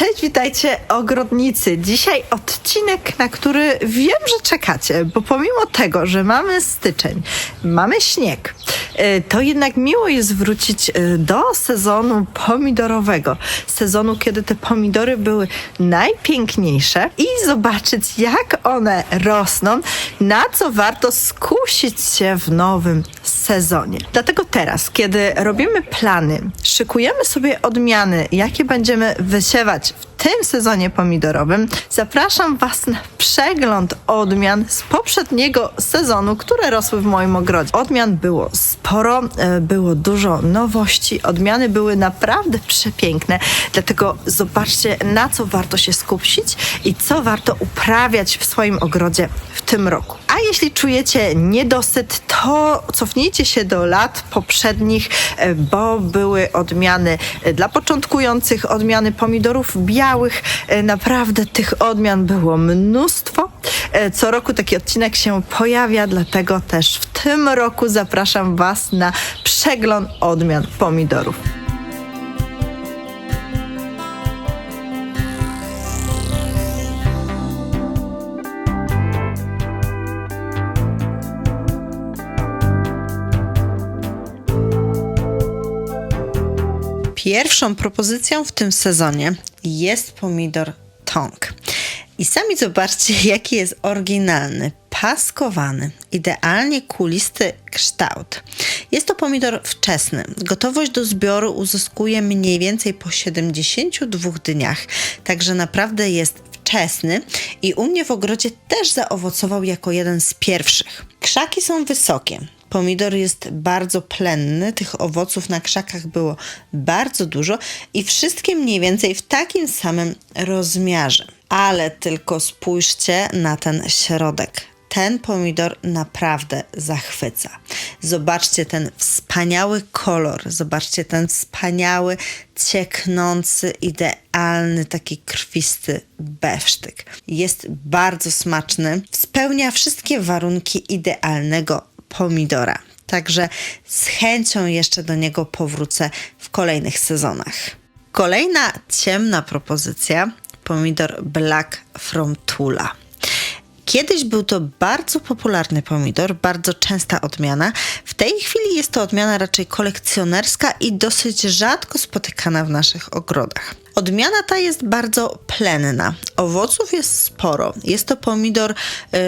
Cześć, witajcie ogrodnicy. Dzisiaj odcinek, na który wiem, że czekacie, bo pomimo tego, że mamy styczeń, mamy śnieg, to jednak miło jest wrócić e, do sezonu pomidorowego. Sezonu, kiedy te pomidory były najpiękniejsze i zobaczyć, jak one rosną, na co warto skusić się w nowym sezonie. Dlatego teraz, kiedy robimy plany, szykujemy sobie odmiany, jakie będziemy wysiewać w tym sezonie pomidorowym, zapraszam Was na przegląd odmian z poprzedniego sezonu, które rosły w moim ogrodzie. Odmian było sporo, e, było dużo nowości, odmiany były naprawdę przepiękne, dlatego zobaczcie, na co warto się skupić i co warto uprawiać w swoim ogrodzie w tym roku. A jeśli czujecie niedosyt, to cofnijcie się do lat poprzednich, e, bo były odmiany e, dla początkujących, odmiany pomidorów białych. E, Naprawdę tych odmian było mnóstwo. E, Co roku taki odcinek się pojawia, dlatego też w tym roku zapraszam Was na przegląd odmian pomidorów. Pierwszą propozycją w tym sezonie jest pomidor tong. I sami zobaczcie, jaki jest oryginalny, paskowany, idealnie kulisty kształt. Jest to pomidor wczesny. Gotowość do zbioru uzyskuje mniej więcej po 72 dniach, także naprawdę jest i u mnie w ogrodzie też zaowocował jako jeden z pierwszych. Krzaki są wysokie. Pomidor jest bardzo plenny, tych owoców na krzakach było bardzo dużo i wszystkie mniej więcej w takim samym rozmiarze. Ale tylko spójrzcie na ten środek. Ten pomidor naprawdę zachwyca. Zobaczcie ten wspaniały kolor, zobaczcie ten wspaniały, cieknący, idealny, taki krwisty bewsztyk. Jest bardzo smaczny, spełnia wszystkie warunki idealnego pomidora. Także z chęcią jeszcze do niego powrócę w kolejnych sezonach. Kolejna ciemna propozycja pomidor Black from Tula. Kiedyś był to bardzo popularny pomidor, bardzo częsta odmiana. W tej chwili jest to odmiana raczej kolekcjonerska i dosyć rzadko spotykana w naszych ogrodach. Odmiana ta jest bardzo plenna. Owoców jest sporo. Jest to pomidor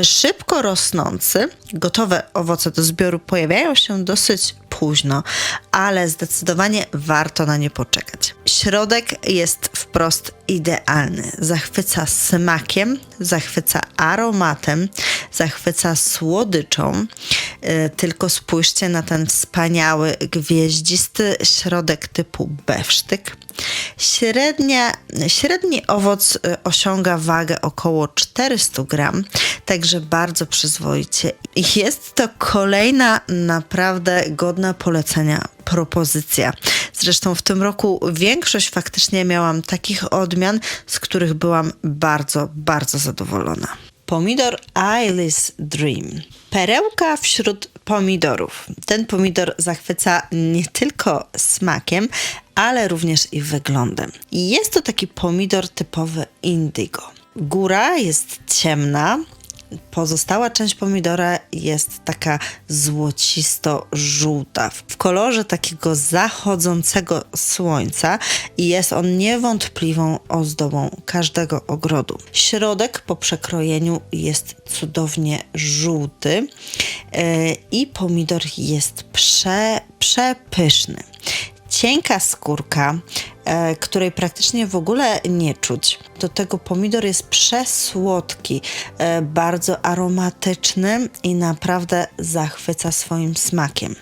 y, szybko rosnący. Gotowe owoce do zbioru pojawiają się dosyć późno, ale zdecydowanie warto na nie poczekać. Środek jest wprost idealny. Zachwyca smakiem, zachwyca aromatem, zachwyca słodyczą. Y, Tylko spójrzcie na ten wspaniały, gwieździsty środek typu bewsztyk. Średnia, średni owoc y, osiąga wagę około 400 gram, także bardzo przyzwoicie. Jest to kolejna naprawdę godna polecenia propozycja. Zresztą w tym roku większość faktycznie miałam takich odmian, z których byłam bardzo, bardzo zadowolona. Pomidor Eilish Dream. Perełka wśród pomidorów. Ten pomidor zachwyca nie tylko smakiem, ale również i wyglądem. Jest to taki pomidor typowy indigo. Góra jest ciemna, pozostała część pomidora jest taka złocisto-żółta, w kolorze takiego zachodzącego słońca i jest on niewątpliwą ozdobą każdego ogrodu. Środek po przekrojeniu jest cudownie żółty yy, i pomidor jest prze, przepyszny cienka skórka, e, której praktycznie w ogóle nie czuć. Do tego pomidor jest przesłodki, e, bardzo aromatyczny i naprawdę zachwyca swoim smakiem.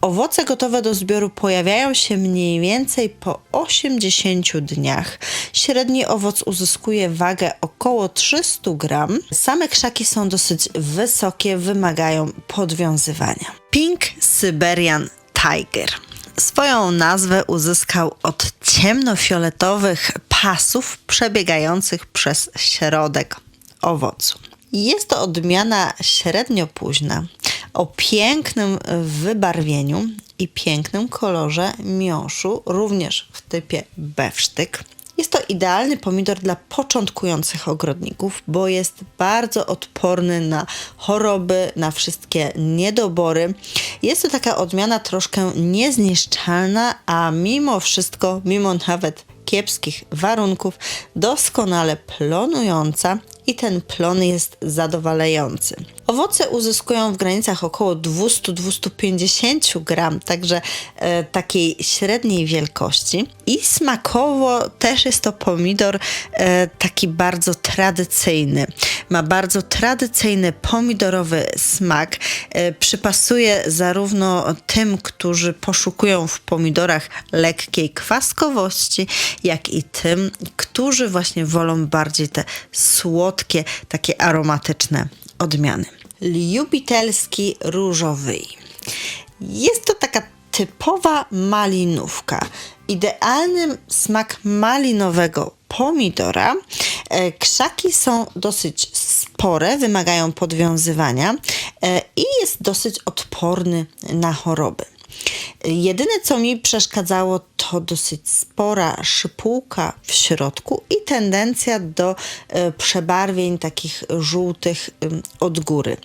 Owoce gotowe do zbioru pojawiają się mniej więcej po 80 dniach. Średni owoc uzyskuje wagę około 300 gram. Same krzaki są dosyć wysokie, wymagają podwiązywania. Pink Siberian Tiger. Swoją nazwę uzyskał od ciemnofioletowych pasów przebiegających przez środek owocu. Jest to odmiana średnio późna, o pięknym wybarwieniu i pięknym kolorze miąższu, również w typie bewsztyk. Jest to idealny pomidor dla początkujących ogrodników, bo jest bardzo odporny na choroby, na wszystkie niedobory. Jest to taka odmiana troszkę niezniszczalna, a mimo wszystko, mimo nawet kiepskich warunków, doskonale plonująca i ten plon jest zadowalający. Owoce uzyskują w granicach około 200-250 gram, także e, takiej średniej wielkości. I smakowo też jest to pomidor e, taki bardzo tradycyjny. Ma bardzo tradycyjny pomidorowy smak. E, przypasuje zarówno tym, którzy poszukują w pomidorach lekkiej kwaskowości, jak i tym, którzy właśnie wolą bardziej te słodkie, takie aromatyczne odmiany. Liubitelski różowy. Jest to taka typowa malinówka. Idealny smak malinowego pomidora. E, Krzaki są dosyć spore, wymagają podwiązywania e, i jest dosyć odporny na choroby. Jedyne, co mi przeszkadzało, to dosyć spora szypułka w środku i tendencja do e, przebarwień takich żółtych od góry.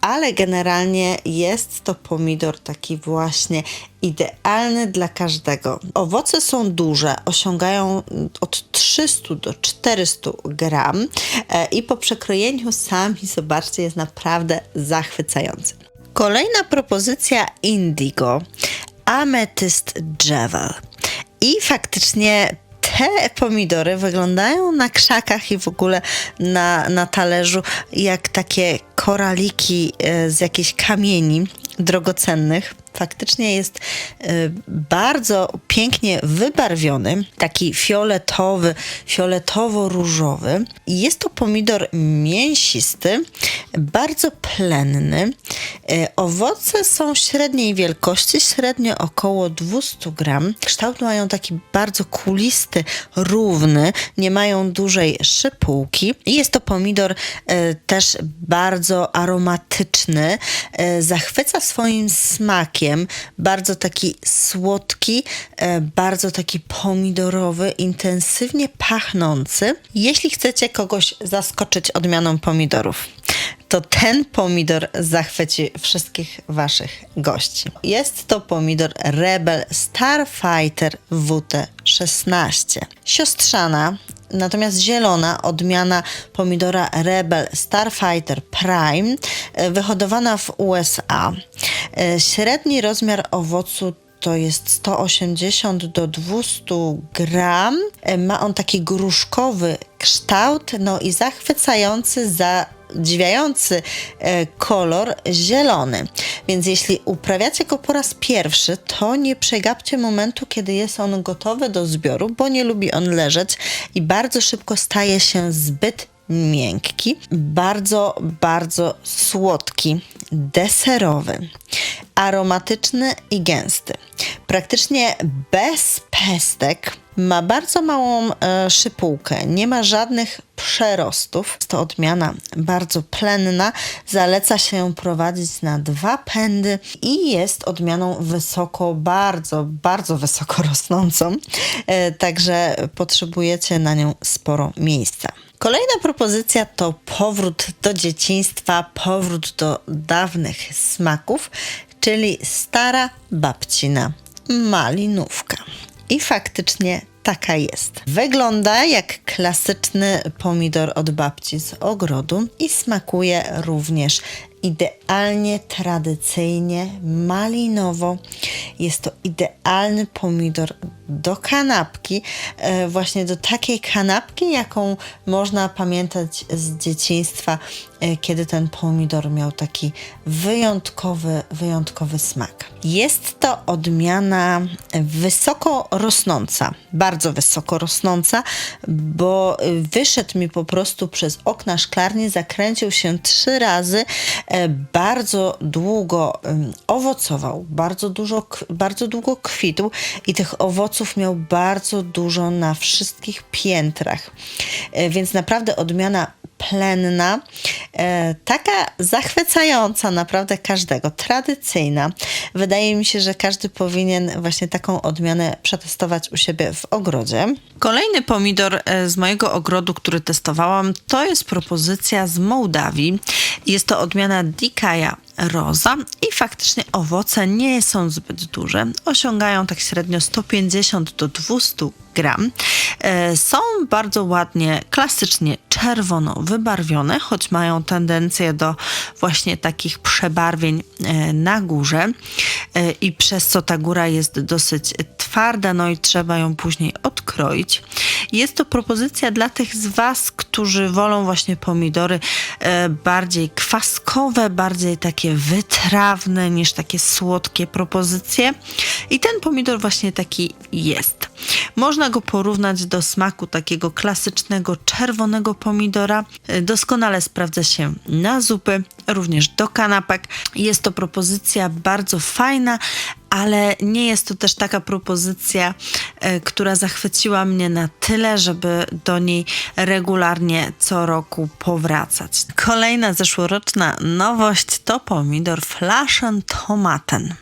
Ale generalnie jest to pomidor taki właśnie idealny dla każdego. Owoce są duże, osiągają od 300 do 400 gram e, i po przekrojeniu sami, zobaczcie, jest naprawdę zachwycający. Kolejna propozycja Indigo, Amethyst Jewel. I faktycznie te pomidory wyglądają na krzakach i w ogóle na, na talerzu jak takie koraliki e, z jakichś kamieni drogocennych. Faktycznie jest e, bardzo pięknie wybarwiony, taki fioletowy, fioletowo-różowy. Jest to pomidor mięsisty, bardzo plenny. E, Owoce są średniej wielkości, średnio około 200 gram. Kształt mają taki bardzo kulisty, równy, nie mają dużej szypułki. Jest to pomidor e, też bardzo aromatyczny, e, zachwyca swoim smakiem, bardzo taki słodki, bardzo taki pomidorowy, intensywnie pachnący. Jeśli chcecie kogoś zaskoczyć odmianą pomidorów, to ten pomidor zachwyci wszystkich Waszych gości. Jest to pomidor Rebel Starfighter WT16. Siostrzana, natomiast zielona odmiana pomidora Rebel Starfighter Prime, e, wyhodowana w USA. E, Średni rozmiar owocu to jest 180 do 200 gram. E, Ma on taki gruszkowy kształt, no i zachwycający, zadziwiający e, kolor zielony. Więc jeśli uprawiacie go po raz pierwszy, to nie przegapcie momentu, kiedy jest on gotowy do zbioru, bo nie lubi on leżeć i bardzo szybko staje się zbyt miękki, bardzo, bardzo słodki, deserowy, aromatyczny i gęsty. Praktycznie bez pestek. Ma bardzo małą e, szypułkę, nie ma żadnych przerostów. Jest to odmiana bardzo plenna. Zaleca się ją prowadzić na dwa pędy i jest odmianą wysoko, bardzo, bardzo wysoko rosnącą. E, także potrzebujecie na nią sporo miejsca. Kolejna propozycja to powrót do dzieciństwa, powrót do dawnych smaków, czyli stara babcina malinówka. I faktycznie taka jest. Wygląda jak klasyczny pomidor od babci z ogrodu i smakuje również idealnie, tradycyjnie, malinowo. Jest to idealny pomidor do kanapki, e, właśnie do takiej kanapki, jaką można pamiętać z dzieciństwa, kiedy ten pomidor miał taki wyjątkowy, wyjątkowy smak. Jest to odmiana wysoko rosnąca, bardzo wysoko rosnąca, bo wyszedł mi po prostu przez okna szklarni, zakręcił się trzy razy, e, bardzo długo owocował, bardzo, dużo, bardzo długo kwitł i tych owoców miał bardzo dużo na wszystkich piętrach. E, Więc naprawdę odmiana plenna, E, taka zachwycająca naprawdę każdego, tradycyjna. Wydaje mi się, że każdy powinien właśnie taką odmianę przetestować u siebie w ogrodzie. Kolejny pomidor e, z mojego ogrodu, który testowałam, to jest propozycja z Mołdawii. Jest to odmiana Dikaja Roza i faktycznie owoce nie są zbyt duże. Osiągają tak średnio 150 do 200 gram. E, Są bardzo ładnie, klasycznie czerwono wybarwione, choć mają tendencję do właśnie takich przebarwień e, na górze e, i przez co ta góra jest dosyć twarda, no i trzeba ją później odkroić. Jest to propozycja dla tych z Was, którzy wolą właśnie pomidory e, bardziej kwaskowe, bardziej takie wytrawne niż takie słodkie propozycje. I ten pomidor właśnie taki jest. Można go porównać do smaku takiego klasycznego czerwonego pomidora. E, Doskonale sprawdza się na zupy, również do kanapek. Jest to propozycja bardzo fajna, ale nie jest to też taka propozycja, e, która zachwyciła mnie na tyle, żeby do niej regularnie co roku powracać. Kolejna zeszłoroczna nowość to pomidor Flaschen Tomaten.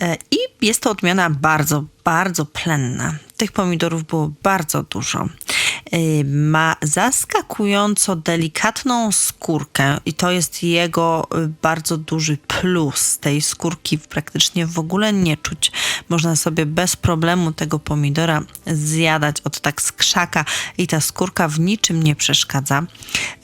E, I jest to odmiana bardzo, bardzo plenna. Tych pomidorów było bardzo dużo. E, Ma zaskakująco delikatną skórkę i to jest jego e, bardzo duży plus. Tej skórki praktycznie w ogóle nie czuć. Można sobie bez problemu tego pomidora zjadać od tak z krzaka i ta skórka w niczym nie przeszkadza.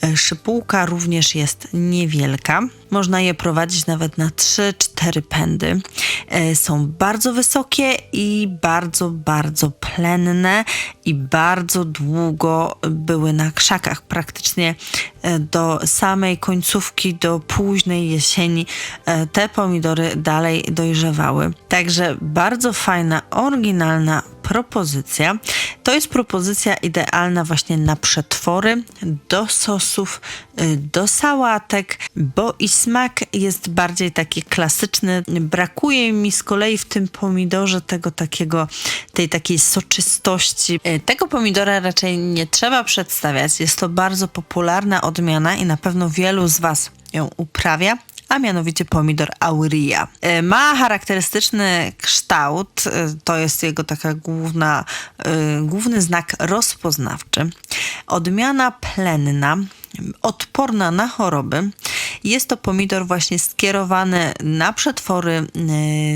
E, Szypułka również jest niewielka. Można je prowadzić nawet na 3-4 pędy. E, Są bardzo wysokie i bardzo, bardzo plenne i bardzo długo były na krzakach. Praktycznie do samej końcówki, do późnej jesieni e, te pomidory dalej dojrzewały. Także bardzo fajna, oryginalna propozycja. To jest propozycja idealna właśnie na przetwory, do sosów, y, do sałatek, bo i smak jest bardziej taki klasyczny. Brakuje mi z kolei w tym pomidorze tego takiego, tej takiej soczystości. Tego pomidora raczej nie trzeba przedstawiać. Jest to bardzo popularna odmiana i na pewno wielu z Was ją uprawia a mianowicie pomidor auria. E, Ma charakterystyczny kształt, e, to jest jego taka główna, e, główny znak rozpoznawczy. Odmiana plenna, odporna na choroby. Jest to pomidor właśnie skierowany na przetwory, e,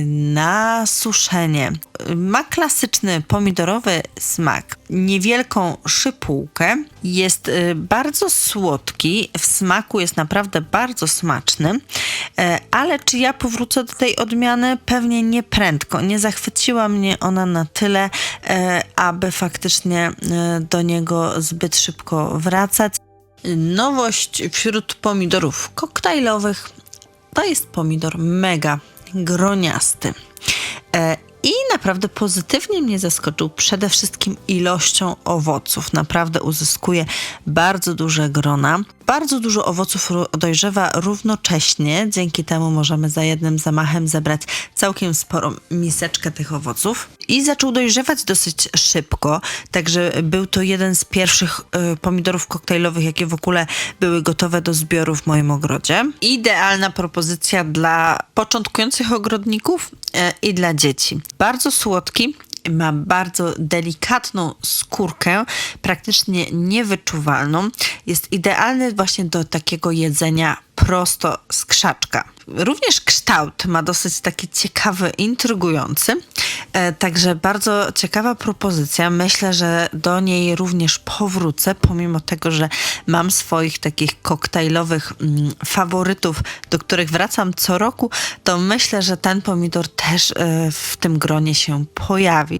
na suszenie. Ma klasyczny pomidorowy smak, niewielką szypułkę, jest e, bardzo słodki, w smaku jest naprawdę bardzo smaczny, e, ale czy ja powrócę do tej odmiany? Pewnie nie prędko. Nie zachwyciła mnie ona na tyle, e, aby faktycznie e, do niego zbyt szybko wracać. Nowość wśród pomidorów koktajlowych to jest pomidor mega groniasty. E, I naprawdę pozytywnie mnie zaskoczył przede wszystkim ilością owoców. Naprawdę uzyskuje bardzo duże grona. Bardzo dużo owoców dojrzewa równocześnie. Dzięki temu możemy za jednym zamachem zebrać całkiem sporą miseczkę tych owoców. I zaczął dojrzewać dosyć szybko, także był to jeden z pierwszych e, pomidorów koktajlowych, jakie w ogóle były gotowe do zbioru w moim ogrodzie. Idealna propozycja dla początkujących ogrodników e, i dla dzieci. Bardzo słodki, ma bardzo delikatną skórkę, praktycznie niewyczuwalną. Jest idealny właśnie do takiego jedzenia prosto z krzaczka. Również kształt ma dosyć taki ciekawy, intrygujący. E, także bardzo ciekawa propozycja. Myślę, że do niej również powrócę, pomimo tego, że mam swoich takich koktajlowych mm, faworytów, do których wracam co roku, to myślę, że ten pomidor też e, w tym gronie się pojawi.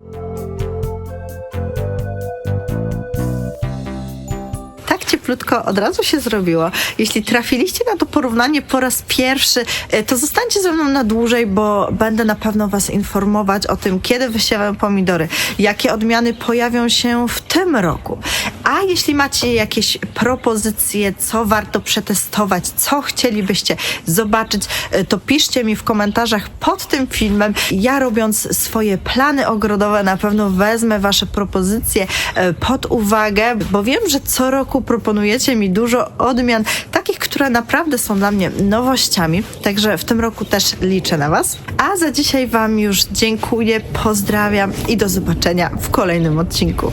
Cieplutko od razu się zrobiło. Jeśli trafiliście na to porównanie po raz pierwszy, e, to zostańcie ze mną na dłużej, bo będę na pewno Was informować o tym, kiedy wysiewam pomidory, jakie odmiany pojawią się w tym roku. A jeśli macie jakieś propozycje, co warto przetestować, co chcielibyście zobaczyć, e, to piszcie mi w komentarzach pod tym filmem. Ja robiąc swoje plany ogrodowe, na pewno wezmę Wasze propozycje e, pod uwagę, bo wiem, że co roku proponujecie mi dużo odmian, takich, które naprawdę są dla mnie nowościami, także w tym roku też liczę na Was. A za dzisiaj Wam już dziękuję, pozdrawiam i do zobaczenia w kolejnym odcinku.